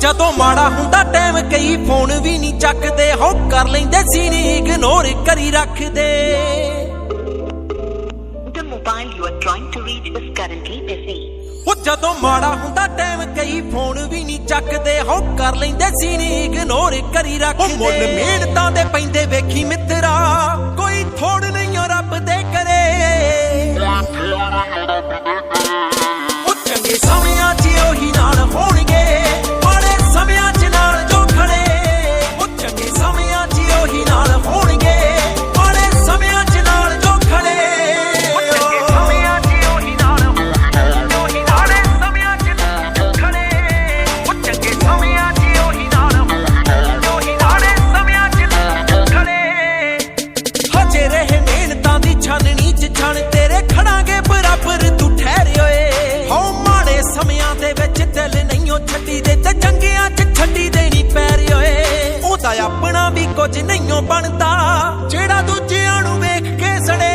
ਜਦੋਂ ਮਾੜਾ ਹੁੰਦਾ ਟਾਈਮ ਕਈ ਫੋਨ ਵੀ ਨਹੀਂ ਚੱਕਦੇ ਹੋ ਕਰ ਲੈਂਦੇ ਸੀ ਨੀ ਇਗਨੋਰ ਕਰੀ ਰੱਖਦੇ। The mobile you are trying to reach is currently busy. ਉਹ ਜਦੋਂ ਮਾੜਾ ਹੁੰਦਾ ਟਾਈਮ ਕਈ ਫੋਨ ਵੀ ਨਹੀਂ ਚੱਕਦੇ ਹੋ ਕਰ ਲੈਂਦੇ ਸੀ ਨੀ ਇਗਨੋਰ ਕਰੀ ਰੱਖਦੇ ਉਹ ਮੁੱਲ ਮਿਹਨਤਾਂ ਦੇ ਪੈਂਦੇ ਵੇਖੀ ਮਿੱਤਰਾ। ਛਾਨਣੀ ਤੇਰੇ ਖੜਾਂਗੇ ਬਰਾਬਰ, ਤੂੰ ਠਹਿਰ ਓਏ। ਹੋ ਮਾੜੇ ਸਮਿਆਂ ਦੇ ਵਿੱਚ ਦਿਲ ਨਹੀਂ ਉਹ ਛੱਡੀ ਦੇ, ਤੇ ਚੰਗਿਆਂ ਚ ਛੱਡੀ ਦੇਣੀ ਪੈਰ ਓਏ। ਉਹਦਾ ਆਪਣਾ ਵੀ ਕੁਝ ਨਹੀਂ ਓ ਬਣਦਾ, ਜਿਹੜਾ ਦੂਜਿਆਂ ਨੂੰ ਵੇਖ ਕੇ ਸੜੇ।